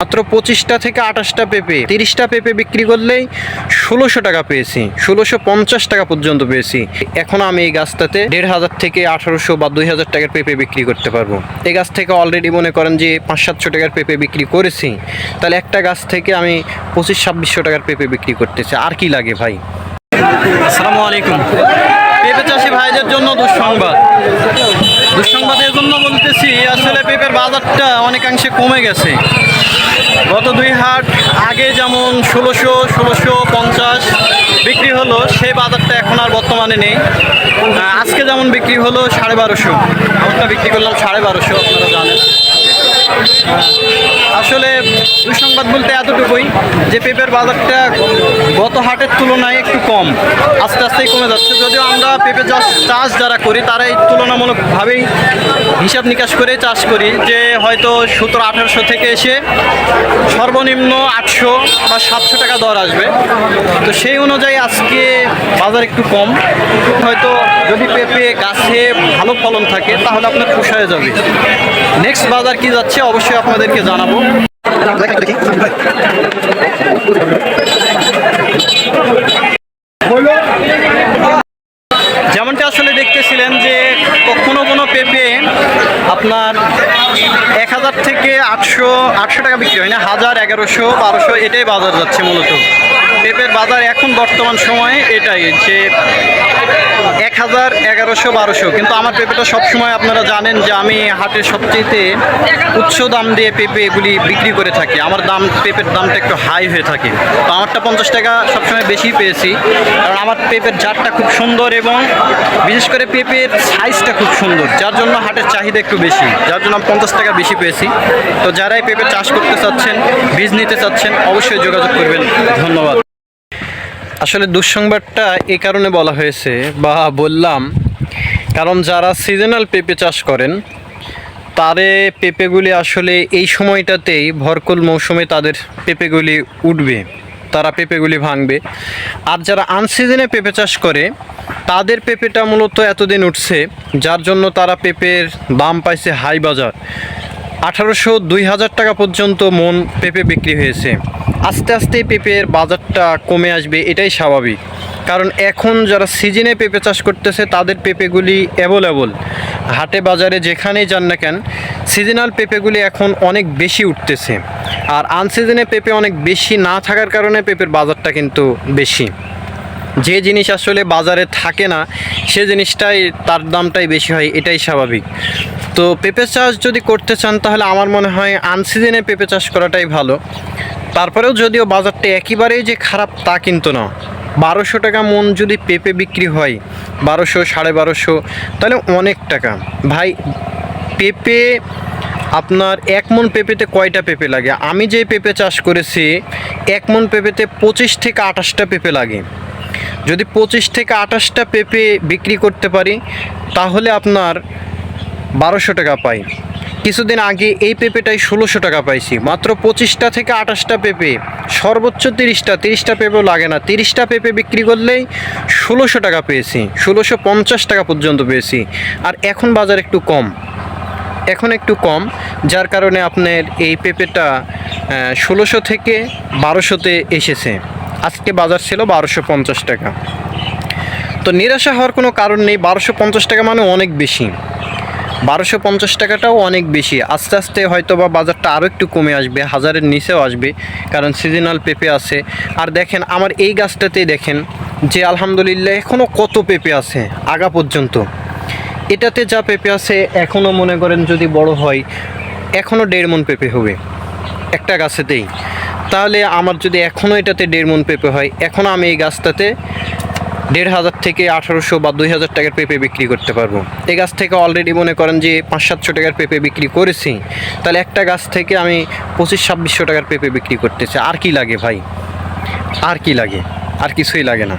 মাত্র পঁচিশটা থেকে আঠাশটা পেঁপে। তিরিশটা পেঁপে বিক্রি করলেই ষোলোশো টাকা পেয়েছি। ষোলোশো পঞ্চাশ টাকা পর্যন্ত পেয়েছি। এখন আমি এই গাছটাতে দেড় হাজার থেকে আঠারোশো বা দুই হাজার টাকার পেঁপে বিক্রি করতে পারব। এই গাছ থেকে অলরেডি মনে করেন যে পাঁচ সাতশো টাকার পেঁপে বিক্রি করেছি। তাহলে একটা গাছ থেকে আমি পঁচিশ ছাব্বিশশো টাকার পেঁপে বিক্রি করতেছি। আর কি লাগে ভাই? আসসালামু আলাইকুম। পেঁপে চাষি ভাইদের জন্য দুঃসংবাদ। দুঃসংবাদ এর জন্য বলতেছি, আসলে পেঁপের বাজারটা অনেকাংশে কমে গেছে। গত দুই হাট আগে যেমন ষোলোশো ষোলোশো পঞ্চাশ বিক্রি হলো, সেই বাজারটা এখন আর বর্তমানে নেই। আজকে যেমন বিক্রি হলো সাড়ে বারোশো। আমারটা বিক্রি করলাম সাড়ে বারোশো, আপনারা জানেন। দুঃসংবাদ বলতে এতটুকুই যে পেঁপের বাজারটা গত হাটের তুলনায় একটু কম, আস্তে আস্তেই কমে যাচ্ছে। যদিও আমরা পেঁপে চাষ চাষ যারা করি তারা এই তুলনামূলকভাবেই হিসাব নিকাশ করে চাষ করি যে হয়তো সতেরো, আঠারোশো থেকে এসে সর্বনিম্ন আটশো বা সাতশো টাকা দর আসবে। তো সেই অনুযায়ী আজকে বাজার একটু কম। হয়তো যদি পেঁপে গাছে ভালো ফলন থাকে, তাহলে আপনার পোষায় যাবে। নেক্সট বাজার কি যাচ্ছে, অবশ্যই আপনাদেরকে জানাব। যেমনটা আসলে দেখতেছিলেন যে কখনো কোনো পেঁপে আপনার এক হাজার থেকে আটশো আটশো টাকা বিক্রি হয় না, হাজার, এগারোশো, বারোশো, এটাই বাজার যাচ্ছে মূলত। পেঁপের বাজার এখন বর্তমান সময়ে এটাই যে এক হাজার, এগারোশো, বারোশো। কিন্তু আমার পেঁপেটা সবসময় আপনারা জানেন যে আমি হাটে সবচেয়ে উচ্চ দাম দিয়ে পেঁপে এগুলি বিক্রি করে থাকি। আমার দাম, পেঁপের দামটা একটু হাই হয়ে থাকে। তো আমারটা পঞ্চাশ টাকা সবসময় বেশি পেয়েছি। কারণ আমার পেঁপের জাতটা খুব সুন্দর এবং বিশেষ করে পেঁপের সাইজটা খুব সুন্দর, যার জন্য হাটের চাহিদা একটু বেশি। যার জন্য পঞ্চাশ টাকা বেশি পেয়েছি। তো যারাই পেঁপে চাষ করতে চাচ্ছেন, বীজ নিতে চাচ্ছেন, অবশ্যই যোগাযোগ করবেন। ধন্যবাদ। আসলে দুঃসংবাদটা এই কারণে বলা হয়েছে বা বললাম, কারণ যারা সিজনাল পেঁপে চাষ করেন, তারে পেঁপেগুলি আসলে এই সময়টাতেই ভরকুল মৌসুমে তাদের পেঁপেগুলি উঠবে, তারা পেঁপেগুলি ভাঙবে। আর যারা আনসিজনে পেঁপে চাষ করে তাদের পেঁপেটা মূলত এতদিন উঠছে, যার জন্য তারা পেঁপের দাম পাইছে হাই বাজার। আঠারোশো দুই হাজার টাকা পর্যন্ত মন পেঁপে বিক্রি হয়েছে। আস্তে আস্তে পেঁপের বাজারটা কমে আসবে, এটাই স্বাভাবিক। কারণ এখন যারা সিজনে পেঁপে চাষ করতেছে, তাদের পেঁপেগুলি অ্যাভেলেবল হাটে, বাজারে যেখানেই যান না কেন সিজনাল পেঁপেগুলি এখন অনেক বেশি উঠতেছে। আর আনসিজনে পেঁপে অনেক বেশি না থাকার কারণে পেঁপের বাজারটা কিন্তু বেশি। যে জিনিস আসলে বাজারে থাকে না, সে জিনিসটাই তার দামটাই বেশি হয়, এটাই স্বাভাবিক। তো পেঁপে চাষ যদি করতে চান, তাহলে আমার মনে হয় আনসিজনে পেঁপে চাষ করাটাই ভালো। তারপরেও যদিও বাজারটা একেবারেই যে খারাপ, তা কিন্তু না। বারোশো টাকা মন যদি পেঁপে বিক্রি হয়, বারোশো, সাড়ে বারোশো, তাহলে অনেক টাকা। ভাই, পেঁপে আপনার এক মন পেঁপেতে কয়টা পেঁপে লাগে? আমি যে পেঁপে চাষ করেছি, এক মন পেঁপেতে পঁচিশ থেকে আঠাশটা পেঁপে লাগে। যদি পঁচিশ থেকে আঠাশটা পেঁপে বিক্রি করতে পারি, তাহলে আপনার বারোশো টাকা পাই। কিছুদিন আগে এই পেঁপেটাই ষোলোশো টাকা পাইছি। মাত্র পঁচিশটা থেকে আঠাশটা পেঁপে, সর্বোচ্চ তিরিশটা তিরিশটা পেঁপেও লাগে না। তিরিশটা পেঁপে বিক্রি করলেই ষোলোশো টাকা পেয়েছি, ষোলোশো পঞ্চাশ টাকা পর্যন্ত পেয়েছি। আর এখন বাজার একটু কম। এখন একটু কম, যার কারণে আপনার এই পেঁপেটা ষোলোশো থেকে বারোশোতে এসেছে। আজকে বাজার ছিল বারোশো পঞ্চাশ টাকা। তো নিরাশা হওয়ার কোনো কারণ নেই, বারোশো পঞ্চাশ টাকা মানে অনেক বেশি। বারোশো পঞ্চাশ টাকাটাও অনেক বেশি। আস্তে আস্তে হয়তো বা বাজারটা আরও একটু কমে আসবে, হাজারের নিচেও আসবে, কারণ সিজনাল পেঁপে আছে। আর দেখেন, আমার এই গাছটাতেই দেখেন যে আলহামদুলিল্লাহ এখনও কত পেঁপে আছে, আগা পর্যন্ত। এটাতে যা পেঁপে আছে এখনও মনে করেন যদি বড় হয় এখনও দেড় মন পেঁপে হবে। একটা গাছেতেই। তাহলে আমার যদি এখনও এটাতে দেড় মন পেঁপে হয় এখনও আমি এই গাছটাতে দেড় হাজার থেকে আঠারোশো বা দুই হাজার টাকার পেঁপে বিক্রি করতে পারব। এই গাছ থেকে অলরেডি মনে করেন যে পাঁচ সাতশো টাকার পেঁপে বিক্রি করেছি, তাহলে একটা গাছ থেকে আমি পঁচিশ ছাব্বিশশো টাকার পেঁপে বিক্রি করতেছি। আর কি লাগে ভাই? আর কি লাগে? আর কিছুই লাগে না।